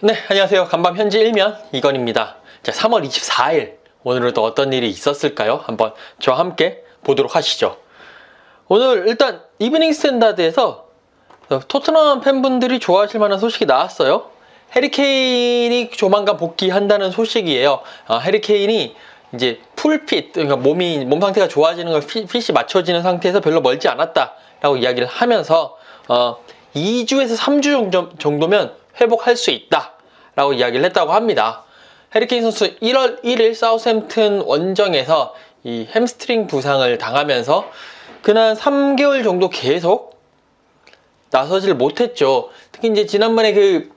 네, 안녕하세요. 간밤 현지 일면 이건입니다. 자, 3월 24일 오늘은 또 어떤 일이 있었을까요? 한번 저와 함께 보도록 하시죠. 오늘 일단 이브닝 스탠다드에서 토트넘 팬분들이 좋아하실 만한 소식이 나왔어요. 해리케인이 조만간 복귀한다는 소식이에요. 어, 해리케인이 이제 풀핏, 그러니까 몸이 몸 상태가 좋아지는 걸 피- 핏이 맞춰지는 상태에서 별로 멀지 않았다라고 이야기를 하면서 어, 2주에서 3주 정도, 정도면 회복할 수 있다라고 이야기를 했다고 합니다. 해리케인 선수 1월 1일 사우샘튼 원정에서 이 햄스트링 부상을 당하면서 그날 3개월 정도 계속 나서질 못했죠. 특히 이제 지난번에 그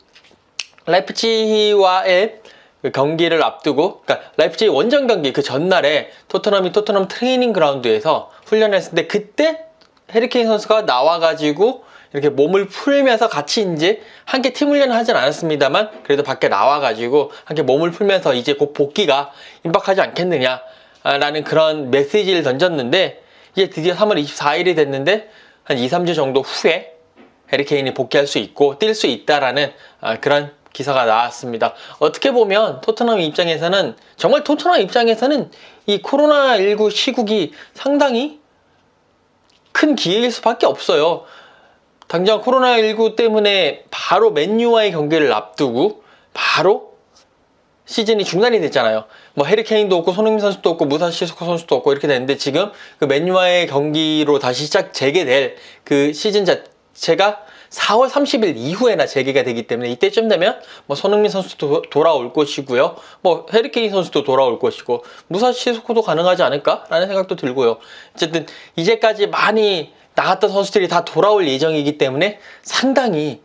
라이프치히와의 그 경기를 앞두고, 그러니까 라이프치히 원정 경기 그 전날에 토트넘이 토트넘 트레이닝 그라운드에서 훈련을 했는데 그때 해리케인 선수가 나와가지고 이렇게 몸을 풀면서 같이 이제 함께 팀 훈련을 하진 않았습니다만 그래도 밖에 나와가지고 함께 몸을 풀면서 이제 곧 복귀가 임박하지 않겠느냐라는 그런 메시지를 던졌는데 이제 드디어 3월 24일이 됐는데 한 2, 3주 정도 후에 해리케인이 복귀할 수 있고 뛸 수 있다라는 아, 그런 기사가 나왔습니다. 어떻게 보면 토트넘 입장에서는 정말 토트넘 입장에서는 이 코로나19 시국이 상당히 큰 기회일 수밖에 없어요. 당장 코로나19 때문에 바로 맨유와의 경기를 앞두고 바로 시즌이 중단이 됐잖아요. 뭐 해리케인도 없고 손흥민 선수도 없고 무사 시 스코 선수도 없고 이렇게 됐는데 지금 그 맨유와의 경기로 다시 시작 재개될 그 시즌 자체가 4월 30일 이후에나 재개가 되기 때문에 이때쯤 되면 뭐 손흥민 선수도 돌아올 것이고요. 뭐 해리케인 선수도 돌아올 것이고 무사 시 스코도 가능하지 않을까라는 생각도 들고요. 어쨌든 이제까지 많이 나갔던 선수들이 다 돌아올 예정이기 때문에 상당히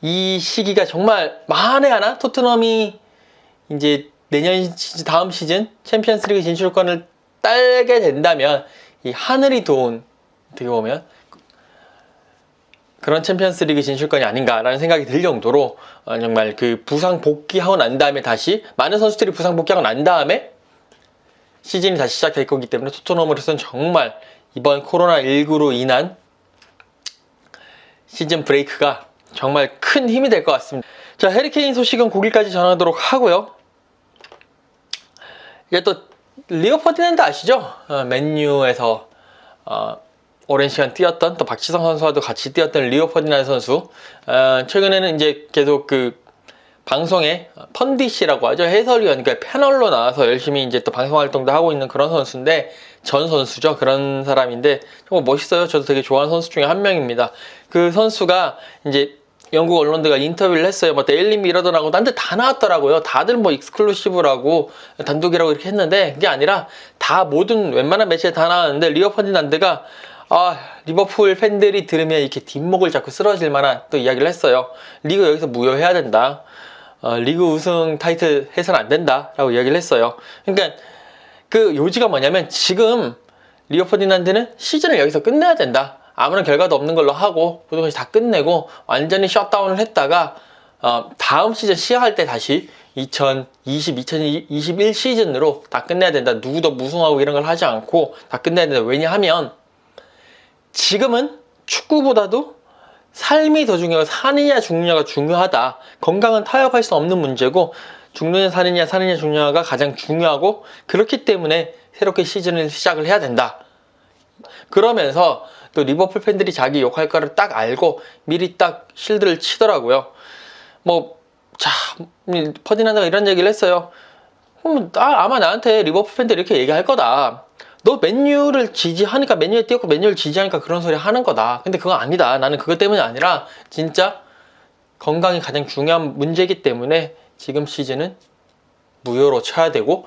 이 시기가 정말 만에 하나 토트넘이 이제 내년 다음 시즌 챔피언스리그 진출권을 따게 된다면 이 하늘이 도운 어떻게 보면 그런 챔피언스리그 진출권이 아닌가라는 생각이 들 정도로 어, 정말 그 부상 복귀하고 난 다음에 다시 많은 선수들이 부상 복귀하고 난 다음에 시즌이 다시 시작될 거기 때문에 토트넘으로서는 정말 이번 코로나19로 인한 시즌 브레이크가 정말 큰 힘이 될 것 같습니다. 자, 해리케인 소식은 거기까지 전하도록 하고요. 이제 또 리오 퍼디난드 아시죠? 어, 맨유에서 어, 오랜 시간 뛰었던 또 박지성 선수와도 같이 뛰었던 리오 퍼디난드 선수 어, 최근에는 이제 계속 그 방송에 펀디시라고 하죠 해설위원 그러니까 패널로 나와서 열심히 이제 또 방송 활동도 하고 있는 그런 선수인데 전 선수죠. 그런 사람인데 정말 멋있어요. 저도 되게 좋아하는 선수 중에 한 명입니다. 그 선수가 이제 영국 언론들과 인터뷰를 했어요. 뭐 데일리 미러더라고. 딴 데 다 나왔더라고요. 다들 뭐 익스클루시브라고 단독이라고 이렇게 했는데 그게 아니라 다 모든 웬만한 매체에 다 나왔는데 리오 퍼디난드가 아 리버풀 팬들이 들으면 이렇게 뒷목을 잡고 쓰러질 만한 또 이야기를 했어요. 리그 여기서 무효해야 된다. 어, 리그 우승 타이틀 해서는 안 된다라고 이야기를 했어요. 그러니까 그 요지가 뭐냐면 지금 리오 퍼디난드는 시즌을 여기서 끝내야 된다. 아무런 결과도 없는 걸로 하고 모든 것이 다 끝내고 완전히 셧다운을 했다가 어, 다음 시즌 시작할 때 다시 2020, 2021 시즌으로 다 끝내야 된다. 누구도 무승하고 이런 걸 하지 않고 다 끝내야 된다. 왜냐하면 지금은 축구보다도 삶이 더 중요하고 사느냐 죽느냐가 중요하다. 건강은 타협할 수 없는 문제고 죽느냐 사느냐 사느냐 죽느냐가 가장 중요하고 그렇기 때문에 새롭게 시즌을 시작을 해야 된다. 그러면서 또 리버풀 팬들이 자기 욕할 거를 딱 알고 미리 딱 실드를 치더라고요. 뭐, 자, 퍼디난드가 이런 얘기를 했어요. 음, 나, 아마 나한테 리버풀 팬들이 이렇게 얘기할 거다. 너 맨유를 지지하니까 맨유에 뛰었고 맨유를 지지하니까 그런 소리 하는 거다. 근데 그거 아니다. 나는 그것 때문이 아니라 진짜 건강이 가장 중요한 문제이기 때문에 지금 시즌은 무효로 쳐야 되고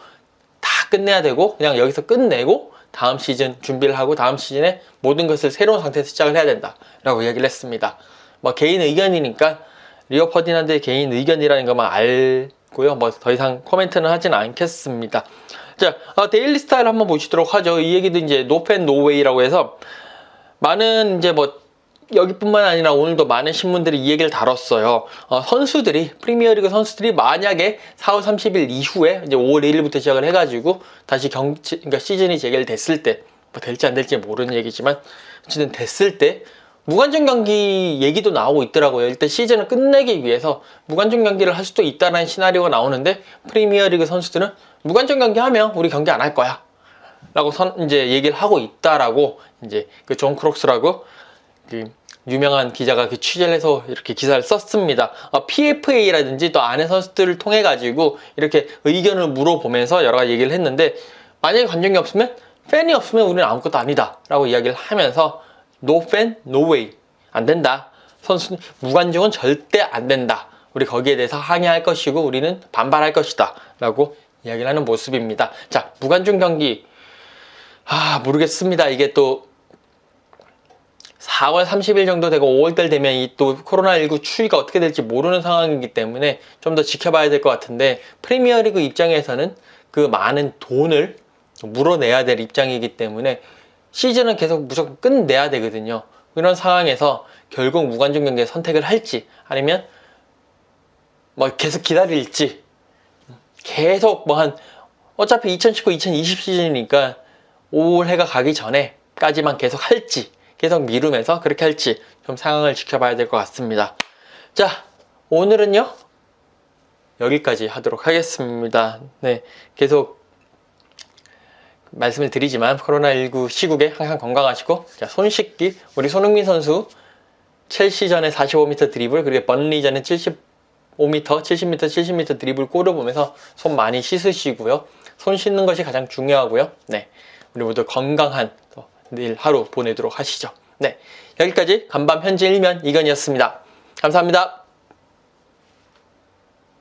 다 끝내야 되고 그냥 여기서 끝내고 다음 시즌 준비를 하고 다음 시즌에 모든 것을 새로운 상태에서 시작을 해야 된다 라고 이야기를 했습니다. 뭐 개인 의견이니까 리오 퍼디난드의 개인 의견이라는 것만 알고요. 뭐 더 이상 코멘트는 하진 않겠습니다. 자, 어, 데일리 스타일 한번 보시도록 하죠. 이 얘기도 이제 노팬 노웨이라고 해서 많은 이제 뭐 여기뿐만 아니라 오늘도 많은 신문들이 이 얘기를 다뤘어요. 어, 선수들이 프리미어리그 선수들이 만약에 4월 30일 이후에 이제 5월 1일부터 시작을 해가지고 다시 경 그러니까 시즌이 재개됐을 때 뭐 될지 안 될지 모르는 얘기지만 어쨌든 됐을 때 무관중 경기 얘기도 나오고 있더라고요. 일단 시즌을 끝내기 위해서 무관중 경기를 할 수도 있다는 시나리오가 나오는데 프리미어리그 선수들은 무관중 경기 하면 우리 경기 안 할 거야. 라고 선, 이제 얘기를 하고 있다라고 이제 그 존 크록스라고 그 유명한 기자가 그 취재를 해서 이렇게 기사를 썼습니다. 어, PFA라든지 또 안에 선수들을 통해 가지고 이렇게 의견을 물어보면서 여러 가지 얘기를 했는데 만약에 관중이 없으면 팬이 없으면 우리는 아무것도 아니다 라고 이야기를 하면서 no fan, no way 안 된다. 선수 무관중은 절대 안 된다. 우리 거기에 대해서 항의할 것이고 우리는 반발할 것이다 라고 이야기를 하는 모습입니다. 자, 무관중 경기 아 모르겠습니다. 이게 또 4월 30일 정도 되고 5월달 되면 이 또 코로나19 추이가 어떻게 될지 모르는 상황이기 때문에 좀 더 지켜봐야 될 것 같은데 프리미어리그 입장에서는 그 많은 돈을 물어내야 될 입장이기 때문에 시즌은 계속 무조건 끝내야 되거든요. 이런 상황에서 결국 무관중 경기에 선택을 할지 아니면 뭐 계속 기다릴지 계속 뭐 한 어차피 2019, 2020 시즌이니까 올해가 가기 전에까지만 계속 할지 계속 미루면서 그렇게 할지 좀 상황을 지켜봐야 될 것 같습니다. 자, 오늘은요 여기까지 하도록 하겠습니다. 네, 계속 말씀을 드리지만 코로나19 시국에 항상 건강하시고 자, 손 씻기 우리 손흥민 선수 첼시전에 45m 드리블 그리고 번리전에 75m, 70m, 70m 드리블 꼬려보면서 손 많이 씻으시고요. 손 씻는 것이 가장 중요하고요. 네, 우리 모두 건강한 또 내일 하루 보내도록 하시죠. 네, 여기까지 간밤 현지 일면 이건이었습니다. 감사합니다.